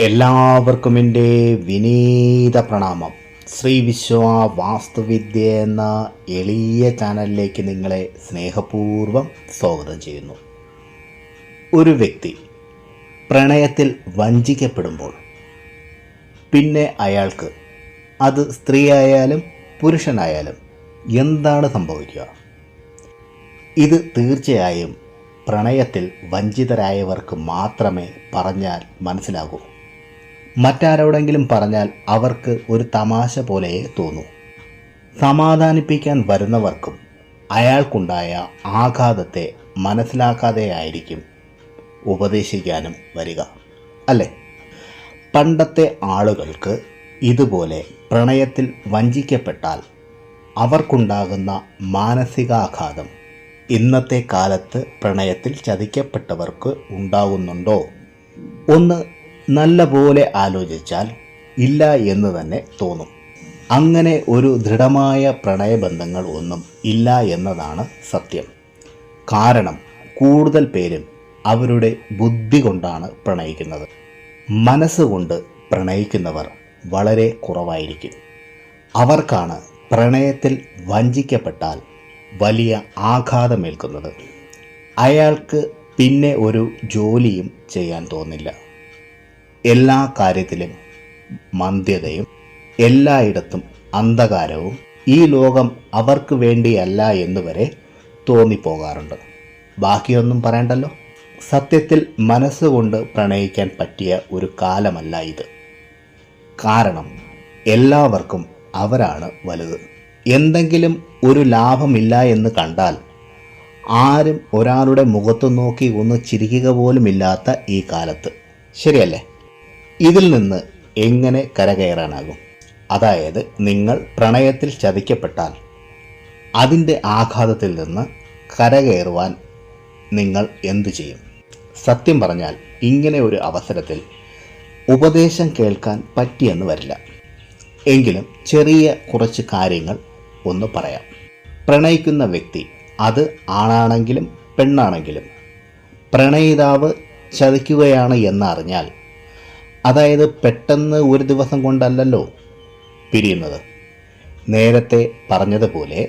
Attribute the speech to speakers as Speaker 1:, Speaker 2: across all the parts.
Speaker 1: എല്ലാവർക്കും എന്റെ വിനീത പ്രണാമം. ശ്രീ വിശ്വ വാസ്തുവിദ്യ എന്ന എളിയ ചാനലിലേക്ക് നിങ്ങളെ സ്നേഹപൂർവം സ്വാഗതം ചെയ്യുന്നു. ഒരു വ്യക്തി പ്രണയത്തിൽ വഞ്ചിക്കപ്പെടുമ്പോൾ പിന്നെ അയാൾക്ക് അത് സ്ത്രീയായാലും പുരുഷനായാലും എന്താണ് സംഭവിക്കുക? ഇത് തീർച്ചയായും പ്രണയത്തിൽ വഞ്ചിതരായവർക്ക് മാത്രമേ പറഞ്ഞാൽ മനസ്സിലാകൂ. മറ്റാരോടെങ്കിലും പറഞ്ഞാൽ അവർക്ക് ഒരു തമാശ പോലെയേ തോന്നൂ. സമാധാനിപ്പിക്കാൻ വരുന്നവർക്കും അയാൾക്കുണ്ടായ ആഘാതത്തെ മനസ്സിലാക്കാതെയായിരിക്കും ഉപദേശിക്കാനും വരിക. അല്ലേ? പണ്ടത്തെ ആളുകൾക്ക് ഇതുപോലെ പ്രണയത്തിൽ വഞ്ചിക്കപ്പെട്ടാൽ അവർക്കുണ്ടാകുന്ന മാനസികാഘാതം ഇന്നത്തെ കാലത്ത് പ്രണയത്തിൽ ചതിക്കപ്പെട്ടവർക്ക് ഉണ്ടാകുന്നുണ്ടോ ഒന്ന് നല്ലപോലെ ആലോചിച്ചാൽ ഇല്ല എന്ന് തന്നെ തോന്നും. അങ്ങനെ ഒരു ദൃഢമായ പ്രണയബന്ധങ്ങൾ ഒന്നും ഇല്ല എന്നതാണ് സത്യം. കാരണം കൂടുതൽ പേരും അവരുടെ ബുദ്ധി കൊണ്ടാണ് പ്രണയിക്കുന്നത്. മനസ്സുകൊണ്ട് പ്രണയിക്കുന്നവർ വളരെ കുറവായിരിക്കും. അവർക്കാണ് പ്രണയത്തിൽ വഞ്ചിക്കപ്പെട്ടാൽ വലിയ ആഘാതമേൽക്കുന്നത്. അയാൾക്ക് പിന്നെ ഒരു ജോലിയും ചെയ്യാൻ തോന്നില്ല. എല്ലാ കാര്യത്തിലും മന്ദ്യതയും എല്ലായിടത്തും അന്ധകാരവും ഈ ലോകം അവർക്ക് വേണ്ടിയല്ല എന്ന് വരെ തോന്നിപ്പോകാറുണ്ട്. ബാക്കിയൊന്നും പറയണ്ടല്ലോ? സത്യത്തിൽ മനസ്സുകൊണ്ട് പ്രണയിക്കാൻ പറ്റിയ ഒരു കാലമല്ല ഇത്. കാരണം എല്ലാവർക്കും അവരാണ് വലുത്. എന്തെങ്കിലും ഒരു ലാഭമില്ല എന്ന് കണ്ടാൽ ആരും ഒരാളുടെ മുഖത്ത് നോക്കി ഒന്ന് ചിരിക്കുക പോലുമില്ലാത്ത ഈ കാലത്ത്. ശരിയല്ലേ? ഇതിൽ നിന്ന് എങ്ങനെ കരകയറാനാകും? അതായത് നിങ്ങൾ പ്രണയത്തിൽ ചതിക്കപ്പെട്ടാൽ അതിന്റെ ആഘാതത്തിൽ നിന്ന് കരകയറുവാൻ നിങ്ങൾ എന്തു ചെയ്യും? സത്യം പറഞ്ഞാൽ ഇങ്ങനെ ഒരു അവസരത്തിൽ ഉപദേശം കേൾക്കാൻ പറ്റിയെന്ന് വരില്ല. എങ്കിലും ചെറിയ കുറച്ച് കാര്യങ്ങൾ ഒന്ന് പറയാം. പ്രണയിക്കുന്ന വ്യക്തി അത് ആണാണെങ്കിലും പെണ്ണാണെങ്കിലും പ്രണയിതാവ് ചതിക്കുകയാണ് എന്നറിഞ്ഞാൽ അതായത് പെട്ടെന്ന് ഒരു ദിവസം കൊണ്ടല്ലല്ലോ പിരിയുന്നത്. നേരത്തെ പറഞ്ഞതുപോലെ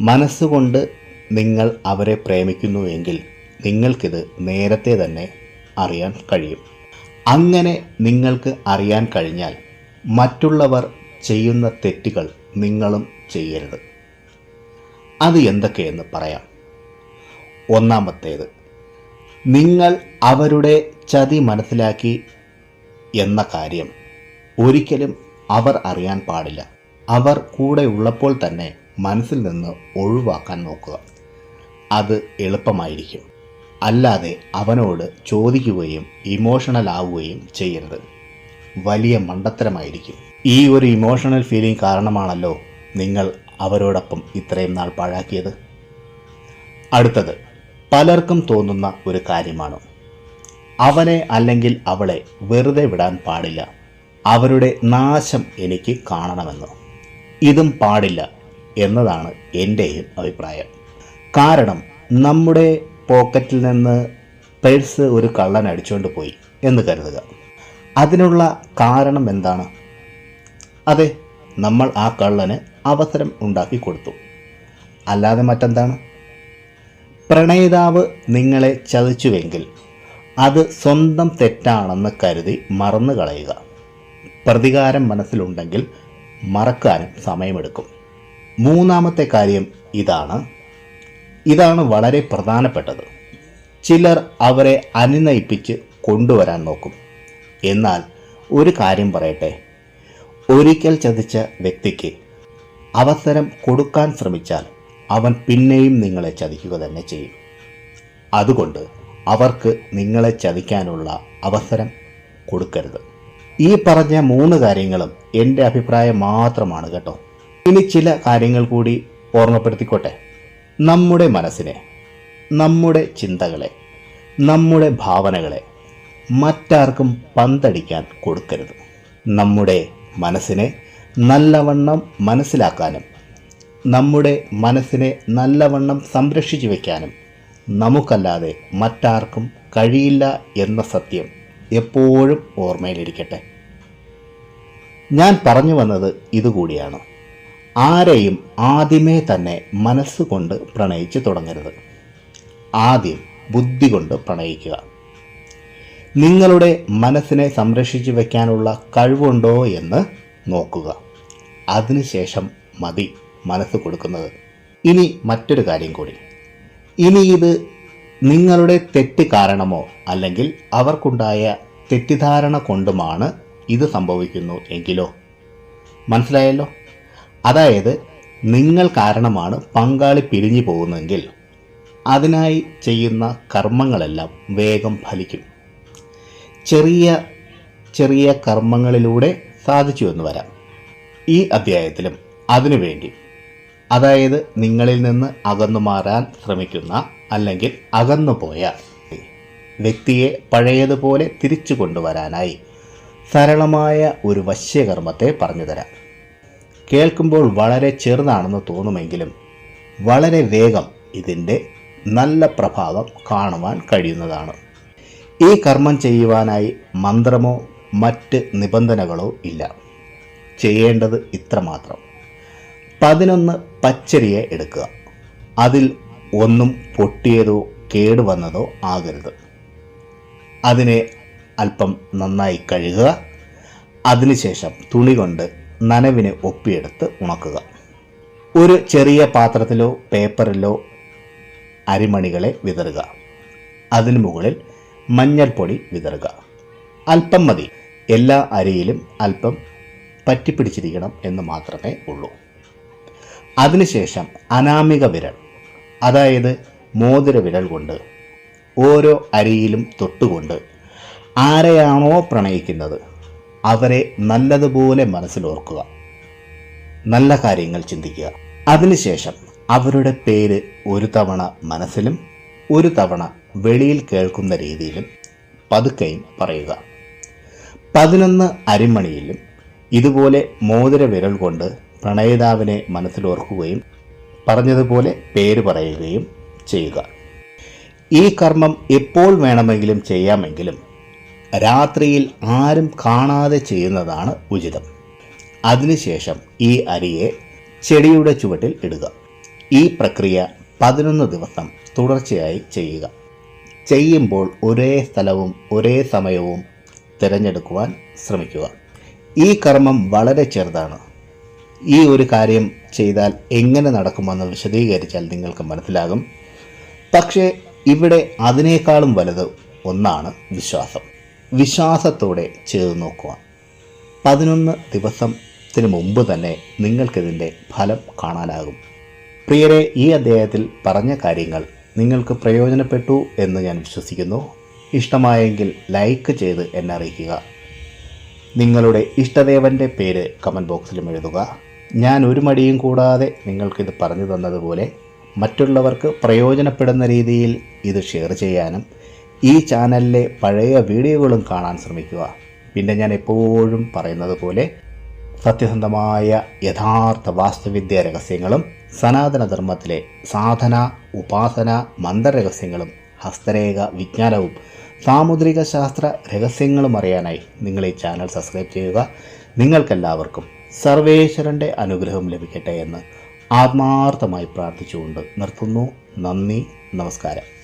Speaker 1: മനസ്സുകൊണ്ട് നിങ്ങൾ അവരെ പ്രേമിക്കുന്നുവെങ്കിൽ നിങ്ങൾക്കിത് നേരത്തെ തന്നെ അറിയാൻ കഴിയും. അങ്ങനെ നിങ്ങൾക്ക് അറിയാൻ കഴിഞ്ഞാൽ മറ്റുള്ളവർ ചെയ്യുന്ന തെറ്റുകൾ നിങ്ങളും ചെയ്യരുത്. അത് എന്തൊക്കെയെന്ന് പറയാം. ഒന്നാമത്തേത് നിങ്ങൾ അവരുടെ ചതി മനസ്സിലാക്കി എന്ന കാര്യം ഒരിക്കലും അവർ അറിയാൻ പാടില്ല. അവർ കൂടെ ഉള്ളപ്പോൾ തന്നെ മനസ്സിൽ നിന്ന് ഒഴിവാക്കാൻ നോക്കുക. അത് എളുപ്പമായിരിക്കും. അല്ലാതെ അവനോട് ചോദിക്കുകയും ഇമോഷണൽ ആവുകയും ചെയ്യരുത്. വലിയ മണ്ടത്തരമായിരിക്കും. ഈ ഒരു ഇമോഷണൽ ഫീലിംഗ് കാരണമാണല്ലോ നിങ്ങൾ അവരോടൊപ്പം ഇത്രയും നാൾ പാഴാക്കിയത്. അടുത്തത് പലർക്കും തോന്നുന്ന ഒരു കാര്യമാണ്. അവനെ അല്ലെങ്കിൽ അവളെ വെറുതെ വിടാൻ പാടില്ല. അവരുടെ നാശം എനിക്ക് കാണണമെന്ന്. ഇതും പാടില്ല എന്നതാണ് എന്റെയും അഭിപ്രായം. കാരണം നമ്മുടെ പോക്കറ്റിൽ നിന്ന് പേഴ്സ് ഒരു കള്ളൻ അടിച്ചുകൊണ്ട് പോയി എന്ന് കരുതുക. അതിനുള്ള കാരണം എന്താണ്? അതെ നമ്മൾ ആ കള്ളന് അവസരം ഉണ്ടാക്കി കൊടുത്തു. അല്ലാതെ മറ്റെന്താണ്? പ്രണയിതാവ് നിങ്ങളെ ചതിച്ചുവെങ്കിൽ അത് സ്വന്തം തെറ്റാണെന്ന് കരുതി മറന്നു കളയുക. പ്രതികാരം മനസ്സിലുണ്ടെങ്കിൽ മറക്കാനും സമയമെടുക്കും. മൂന്നാമത്തെ കാര്യം ഇതാണ്. ഇതാണ് വളരെ പ്രധാനപ്പെട്ടത്. ചിലർ അവരെ അനുനയിപ്പിച്ച് കൊണ്ടുവരാൻ നോക്കും. എന്നാൽ ഒരു കാര്യം പറയട്ടെ. ഒരിക്കൽ ചതിച്ച വ്യക്തിക്ക് അവസരം കൊടുക്കാൻ ശ്രമിച്ചാൽ അവൻ പിന്നെയും നിങ്ങളെ ചതിക്കുക തന്നെ ചെയ്യും. അതുകൊണ്ട് അവർക്ക് നിങ്ങളെ ചതിക്കാനുള്ള അവസരം കൊടുക്കരുത്. ഈ പറഞ്ഞ മൂന്ന് കാര്യങ്ങളും എന്റെ അഭിപ്രായം മാത്രമാണ് കേട്ടോ. ഇനി ചില കാര്യങ്ങൾ കൂടി ഓർമ്മപ്പെടുത്തിക്കോട്ടെ. നമ്മുടെ മനസ്സിനെ നമ്മുടെ ചിന്തകളെ നമ്മുടെ ഭാവനകളെ മറ്റാർക്കും പന്തടിക്കാൻ കൊടുക്കരുത്. നമ്മുടെ മനസ്സിനെ നല്ലവണ്ണം മനസ്സിലാക്കാനും നമ്മുടെ മനസ്സിനെ നല്ലവണ്ണം സംരക്ഷിച്ചു വയ്ക്കാനും നമുക്കല്ലാതെ മറ്റാർക്കും കഴിയില്ല എന്ന സത്യം എപ്പോഴും ഓർമ്മയിലിരിക്കട്ടെ. ഞാൻ പറഞ്ഞു വന്നത് ഇതുകൂടിയാണ്. ആരെയും ആദ്യമേ തന്നെ മനസ്സുകൊണ്ട് പ്രണയിച്ചു തുടങ്ങരുത്. ആദ്യം ബുദ്ധി കൊണ്ട് പ്രണയിക്കുക. നിങ്ങളുടെ മനസ്സിനെ സംരക്ഷിച്ചു വയ്ക്കാനുള്ള കഴിവുണ്ടോ എന്ന് നോക്കുക. അതിനുശേഷം മതി മനസ്സ് കൊടുക്കുന്നത്. ഇനി മറ്റൊരു കാര്യം കൂടി. ഇനി ഇത് നിങ്ങളുടെ തെറ്റ് കാരണമോ അല്ലെങ്കിൽ അവർക്കുണ്ടായ തെറ്റിദ്ധാരണ കൊണ്ടുമാണ് ഇത് സംഭവിക്കുന്നു എങ്കിലോ? മനസ്സിലായല്ലോ? അതായത് നിങ്ങൾ കാരണമാണ് പങ്കാളി പിരിഞ്ഞു പോകുന്നതെങ്കിൽ അതിനായി ചെയ്യുന്ന കർമ്മങ്ങളെല്ലാം വേഗം ഫലിക്കും. ചെറിയ ചെറിയ കർമ്മങ്ങളിലൂടെ സാധിച്ചു എന്ന് വരാം. ഈ അധ്യായത്തിലും അതിനുവേണ്ടി അതായത് നിങ്ങളിൽ നിന്ന് അകന്നു മാറാൻ ശ്രമിക്കുന്ന അല്ലെങ്കിൽ അകന്നുപോയ വ്യക്തിയെ പഴയതുപോലെ തിരിച്ചു കൊണ്ടുവരാനായി സരളമായ ഒരു വശ്യകർമ്മത്തെ പറഞ്ഞുതരാം. കേൾക്കുമ്പോൾ വളരെ ചെറുതാണെന്ന് തോന്നുമെങ്കിലും വളരെ വേഗം ഇതിന്റെ നല്ല പ്രഭാവം കാണുവാൻ കഴിയുന്നതാണ്. ഈ കർമ്മം ചെയ്യുവാനായി മന്ത്രമോ മറ്റ് നിബന്ധനകളോ ഇല്ല. ചെയ്യേണ്ടത് ഇത്രമാത്രം. പതിനൊന്ന് പച്ചരിയെ എടുക്കുക. അതിൽ ഒന്നും പൊട്ടിയതോ കേടുവന്നതോ ആകരുത്. അതിനെ അല്പം നന്നായി കഴുകുക. അതിനുശേഷം തുണി കൊണ്ട് നനവിനെ ഒപ്പിയെടുത്ത് ഉണക്കുക. ഒരു ചെറിയ പാത്രത്തിലോ പേപ്പറിലോ അരിമണികളെ വിതറുക. അതിനു മുകളിൽ മഞ്ഞൾപ്പൊടി വിതറുക. അല്പം മതി. എല്ലാ അരിയിലും അല്പം പറ്റിപ്പിടിച്ചിരിക്കണം എന്ന് മാത്രമേ ഉള്ളൂ. അതിനുശേഷം അനാമിക വിരൽ അതായത് മോതിര വിരൽ കൊണ്ട് ഓരോ അരിയിലും തൊട്ടുകൊണ്ട് ആരെയാണോ പ്രണയിക്കുന്നത് അവരെ നല്ലതുപോലെ മനസ്സിലോർക്കുക നല്ല കാര്യങ്ങൾ ചിന്തിക്കുക. അതിനുശേഷം അവരുടെ പേര് ഒരു തവണ മനസ്സിലും ഒരു തവണ വെളിയിൽ കേൾക്കുന്ന രീതിയിലും പതുക്കെയും പറയുക. പതിനൊന്ന് അരിമണിയിലും ഇതുപോലെ മോതിര വിരൽ കൊണ്ട് പ്രണയിതാവിനെ മനസ്സിലോർക്കുകയും പറഞ്ഞതുപോലെ പേര് പറയുകയും ചെയ്യുക. ഈ കർമ്മം എപ്പോൾ വേണമെങ്കിലും ചെയ്യാമെങ്കിലും രാത്രിയിൽ ആരും കാണാതെ ചെയ്യുന്നതാണ് ഉചിതം. അതിനുശേഷം ഈ അരിയെ ചെടിയുടെ ചുവട്ടിൽ ഇടുക. ഈ പ്രക്രിയ പതിനൊന്ന് ദിവസം തുടർച്ചയായി ചെയ്യുക. ചെയ്യുമ്പോൾ ഒരേ സ്ഥലവും ഒരേ സമയവും തിരഞ്ഞെടുക്കുവാൻ ശ്രമിക്കുക. ഈ കർമ്മം വളരെ ചെറുതാണ്. ഈ ഒരു കാര്യം ചെയ്താൽ എങ്ങനെ നടക്കുമെന്ന് വിശദീകരിച്ചാൽ നിങ്ങൾക്ക് മനസ്സിലാകും. പക്ഷേ ഇവിടെ അതിനേക്കാളും വലുത് ഒന്നാണ് വിശ്വാസം. വിശ്വാസത്തോടെ ചെയ്തു നോക്കുക. പതിനൊന്ന് ദിവസത്തിന് മുമ്പ് തന്നെ നിങ്ങൾക്കിതിന്റെ ഫലം കാണാനാകും. പ്രിയരെ ഈ അദ്ദേഹത്തിൽ പറഞ്ഞ കാര്യങ്ങൾ നിങ്ങൾക്ക് പ്രയോജനപ്പെട്ടു എന്ന് ഞാൻ വിശ്വസിക്കുന്നു. ഇഷ്ടമായെങ്കിൽ ലൈക്ക് ചെയ്ത് എന്നെ അറിയിക്കുക. നിങ്ങളുടെ ഇഷ്ടദേവന്റെ പേര് കമന്റ് ബോക്സിലും എഴുതുക. ഞാൻ ഒരു മടിയും കൂടാതെ നിങ്ങൾക്കിത് പറഞ്ഞു തന്നതുപോലെ മറ്റുള്ളവർക്ക് പ്രയോജനപ്പെടുന്ന രീതിയിൽ ഇത് ഷെയർ ചെയ്യാനും ഈ ചാനലിലെ പഴയ വീഡിയോകളും കാണാൻ ശ്രമിക്കുക. പിന്നെ ഞാൻ എപ്പോഴും പറയുന്നത് പോലെ സത്യസന്ധമായ യഥാർത്ഥ വാസ്തുവിദ്യ രഹസ്യങ്ങളും സനാതനധർമ്മത്തിലെ സാധന ഉപാസന മന്ത്രരഹസ്യങ്ങളും ഹസ്തരേഖ വിജ്ഞാനവും സാമുദ്രിക ശാസ്ത്ര രഹസ്യങ്ങളും അറിയാനായി നിങ്ങൾ ഈ ചാനൽ സബ്സ്ക്രൈബ് ചെയ്യുക. നിങ്ങൾക്കെല്ലാവർക്കും സർവേശ്വരന്റെ അനുഗ്രഹം ലഭിക്കട്ടെ എന്ന് ആത്മാർത്ഥമായി പ്രാർത്ഥിച്ചുകൊണ്ട് നിർത്തുന്നു. നന്ദി. നമസ്കാരം.